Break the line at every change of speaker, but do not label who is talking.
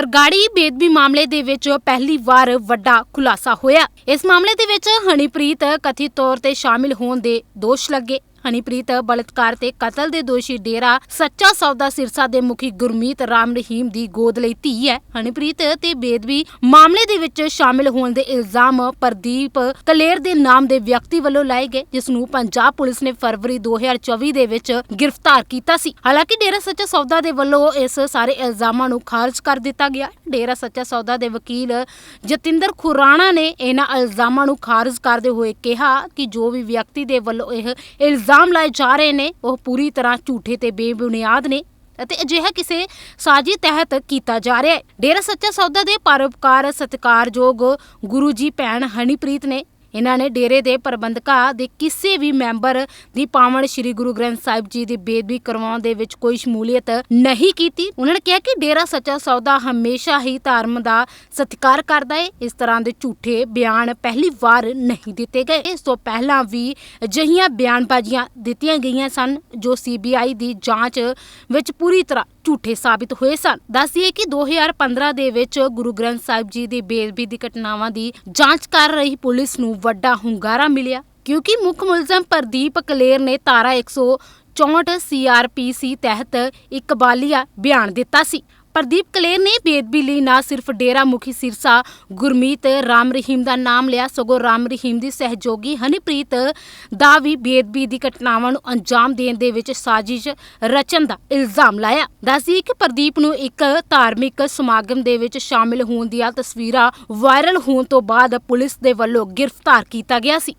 ਬਰਗਾੜੀ ਬੇਦਬੀ ਮਾਮਲੇ ਦੇ ਵਿੱਚ ਪਹਿਲੀ ਵਾਰ ਵੱਡਾ ਖੁਲਾਸਾ ਹੋਇਆ। ਇਸ ਮਾਮਲੇ ਦੇ ਵਿੱਚ ਹਨੀਪ੍ਰੀਤ ਕਥਿਤ ਤੌਰ ਤੇ ਸ਼ਾਮਿਲ ਹੋਣ ਦੇ ਦੋਸ਼ ਲੱਗੇ। ਹਨੀਪ੍ਰੀਤ ਬਲਤਕਾਰ ਤੇ ਕਤਲ ਦੇ ਦੋਸ਼ੀ ਡੇਰਾ ਸੱਚਾ ਸੌਦਾ ਸਿਰਸਾ ਦੇ ਮੁਖੀ ਗੁਰਮੀਤ ਰਾਮ ਰਹੀਮ ਦੀ ਗੋਦ ਲਈ ਧੀ ਹੈ। ਹਨੀਪ੍ਰੀਤ ਤੇ ਬੇਦਬੀ ਮਾਮਲੇ ਦੇ ਵਿੱਚ ਸ਼ਾਮਿਲ ਹੋਣ ਦੇ ਇਲਜ਼ਾਮ ਪ੍ਰਦੀਪ ਕਲੇਰ ਦੇ ਨਾਮ ਦੇ ਵਿਅਕਤੀ ਵੱਲੋਂ ਲਾਏ ਗਏ, ਜਿਸ ਨੂੰ ਪੰਜਾਬ ਪੁਲਿਸ ਨੇ ਫਰਵਰੀ 2024 ਦੇ ਵਿੱਚ ਗ੍ਰਿਫਤਾਰ ਕੀਤਾ ਸੀ। ਹਾਲਾਂਕਿ ਡੇਰਾ ਸੱਚਾ ਸੌਦਾ ਦੇ ਵੱਲੋਂ ਇਸ ਸਾਰੇ ਇਲਜ਼ਾਮਾਂ ਨੂੰ ਖਾਰਜ ਕਰ ਦਿੱਤਾ ਗਿਆ। ਡੇਰਾ ਸੱਚਾ ਸੌਦਾ ਦੇ ਵਕੀਲ ਜਤਿੰਦਰ ਖੁਰਾਣਾ ਨੇ ਇਹਨਾਂ ਇਲਜ਼ਾਮਾਂ ਨੂੰ ਖਾਰਜ ਕਰਦੇ ਹੋਏ ਕਿਹਾ ਕਿ ਜੋ ਵੀ ਵਿਅਕਤੀ ਦੇ ਵੱਲੋਂ ਇਹ ਇਲਜ਼ਾਮ ਲਾਏ ਜਾ ਰਹੇ ਨੇ, ਉਹ ਪੂਰੀ ਤਰ੍ਹਾਂ ਝੂਠੇ ਤੇ ਬੇਬੁਨਿਆਦ ਨੇ ਅਤੇ ਅਜਿਹਾ ਕਿਸੇ ਸਾਜ਼ੀ ਤਹਿਤ ਕੀਤਾ ਜਾ ਰਿਹਾ ਹੈ। ਡੇਰਾ ਸੱਚਾ ਸੌਦਾ ਦੇ ਪਰਉਪਕਾਰ ਸਤਿਕਾਰਯੋਗ ਗੁਰੂ ਜੀ ਭੈਣ ਹਨੀਪ੍ਰੀਤ ਨੇ ਇਹਨਾਂ ਨੇ ਡੇਰੇ ਦੇ ਪ੍ਰਬੰਧਕਾਂ ਦੇ ਕਿਸੇ ਵੀ ਮੈਂਬਰ ਦੀ ਪਾਵਨ ਸ੍ਰੀ ਗੁਰੂ ਗ੍ਰੰਥ ਸਾਹਿਬ ਜੀ ਦੀ ਬੇਦਬੀ ਕਰਵਾਉਣ ਦੇ ਵਿੱਚ ਕੋਈ ਸ਼ਮੂਲੀਅਤ ਨਹੀਂ ਕੀਤੀ। ਉਹਨਾਂ ਨੇ ਕਿਹਾ ਕਿ ਡੇਰਾ ਸੱਚਾ ਸੌਦਾ ਹਮੇਸ਼ਾ ਹੀ ਧਰਮ ਦਾ ਸਤਿਕਾਰ ਕਰਦਾ ਹੈ ਇਸ ਤਰ੍ਹਾਂ ਦੇ ਝੂਠੇ ਬਿਆਨ ਪਹਿਲੀ ਵਾਰ ਨਹੀਂ ਦਿੱਤੇ ਗਏ। ਇਸ ਤੋਂ ਪਹਿਲਾਂ ਵੀ ਅਜਿਹੀਆਂ ਬਿਆਨਬਾਜ਼ੀਆਂ ਦਿੱਤੀਆਂ ਗਈਆਂ ਸਨ, ਜੋ ਸੀਬੀਆਈ ਦੀ ਜਾਂਚ ਵਿੱਚ ਪੂਰੀ ਤਰ੍ਹਾਂ ਝੂਠੇ ਸਾਬਿਤ ਹੋਏ ਸਨ। ਦੱਸੀਏ ਕਿ 2015 ਦੇ ਵਿੱਚ ਗੁਰੂ ਗ੍ਰੰਥ ਸਾਹਿਬ ਜੀ ਦੀ ਬੇਦਬੀ ਦੀ ਘਟਨਾਵਾਂ ਦੀ ਜਾਂਚ ਕਰ ਰਹੀ ਪੁਲਿਸ ਨੂੰ ਵੱਡਾ ਹੁੰਗਾਰਾ ਮਿਲਿਆ, ਕਿਉਂਕਿ ਮੁੱਖ ਮੁਲਜ਼ਮ ਪ੍ਰਦੀਪ ਕਲੇਰ ਨੇ ਤਾਰਾ 164 ਸੀਆਰਪੀਸੀ ਤਹਿਤ ਇੱਕ ਬਾਲੀਆ ਬਿਆਨ ਦਿੱਤਾ ਸੀ। ਪ੍ਰਦੀਪ ਕਲੇਰ ਨੇ ਬੇਦਬੀ ਲਈ ਨਾ ਸਿਰਫ ਡੇਰਾ ਮੁਖੀ ਸਿਰਸਾ, ਗੁਰਮੀਤ ਰਾਮ ਰਹੀਮ ਦਾ ਨਾਮ ਲਿਆ। ਸਗੋਂ ਰਾਮ ਰਹੀਮ ਦੀ ਸਹਿਯੋਗੀ ਹਨੀਪ੍ਰੀਤ ਦਾ ਵੀ ਬੇਦਬੀ ਦੀ ਘਟਨਾਵਾਂ ਨੂੰ ਅੰਜਾਮ ਦੇਣ ਦੇ ਵਿੱਚ ਸਾਜ਼ਿਸ਼ ਰਚਨ ਦਾ ਇਲਜ਼ਾਮ ਲਾਇਆ। ਦੱਸਦੀ ਕਿ ਪ੍ਰਦੀਪ ਨੂੰ ਇੱਕ ਧਾਰਮਿਕ ਸਮਾਗਮ ਦੇ ਵਿੱਚ ਸ਼ਾਮਿਲ ਹੋਣ ਦੀਆਂ ਤਸਵੀਰਾਂ ਵਾਇਰਲ ਹੋਣ ਤੋਂ ਬਾਅਦ ਪੁਲਿਸ ਦੇ ਵੱਲੋਂ ਗ੍ਰਿਫਤਾਰ ਕੀਤਾ ਗਿਆ ਸੀ।